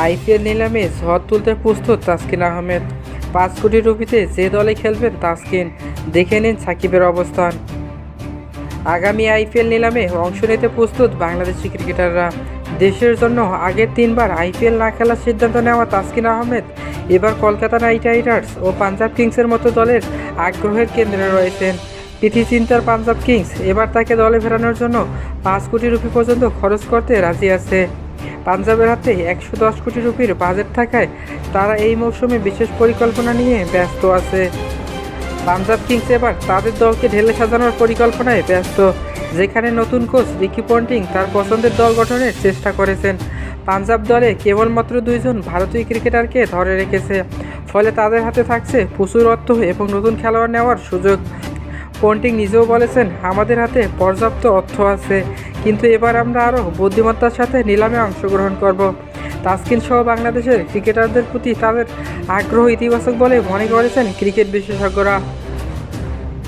IPL নিলামে ঝড় তুলতে প্রস্তুত তাসকিন আহমেদ। পাঁচ কোটি রুপিতে যে দলে খেলবেন তাসকিন, দেখে নিন সাকিবের অবস্থান। আগামী আইপিএল নিলামে অংশ নিতে প্রস্তুত বাংলাদেশি ক্রিকেটাররা। দেশের জন্য আগের তিনবার আইপিএল না খেলার সিদ্ধান্ত নেওয়া তাসকিন আহমেদ, এবার কলকাতা নাইট রাইডার্স ও পাঞ্জাব কিংসের মতো দলের আগ্রহের কেন্দ্রে রয়েছেন। পিঠি চিন্তার পাঞ্জাব কিংস, এবার তাকে দলে ফেরানোর জন্য পাঁচ কোটি রুপি পর্যন্ত খরচ করতে রাজি আছে। পাঞ্জাবের হাতে একশো দশ কোটি রুপির বাজেট থাকায় তারা এই মৌসুমে বিশেষ পরিকল্পনা নিয়ে ব্যস্ত আছে। পাঞ্জাব কিংস এবার তাদের দলকে ঢেলে সাজানোর পরিকল্পনায় ব্যস্ত। যেখানে নতুন কোচ রিকি পন্টিং তার পছন্দের দল গঠনের চেষ্টা করেছেন। পাঞ্জাব দলে কেবলমাত্র দুইজন ভারতীয় ক্রিকেটারকে ধরে রেখেছে। ফলে তাদের হাতে থাকছে প্রচুর অর্থ এবং নতুন খেলোয়াড় নেওয়ার সুযোগ। পন্টিং নিজেও বলেছেন, আমাদের হাতে পর্যাপ্ত অর্থ আছে। কিন্তু এবার আমরা আরও বুদ্ধিমত্তার সাথে নিলামে অংশগ্রহণ করব। তাস্কিন সহ বাংলাদেশের ক্রিকেটারদের প্রতি তাদের আগ্রহ ইতিবাচক বলে মনে করেছেন ক্রিকেট বিশেষজ্ঞরা।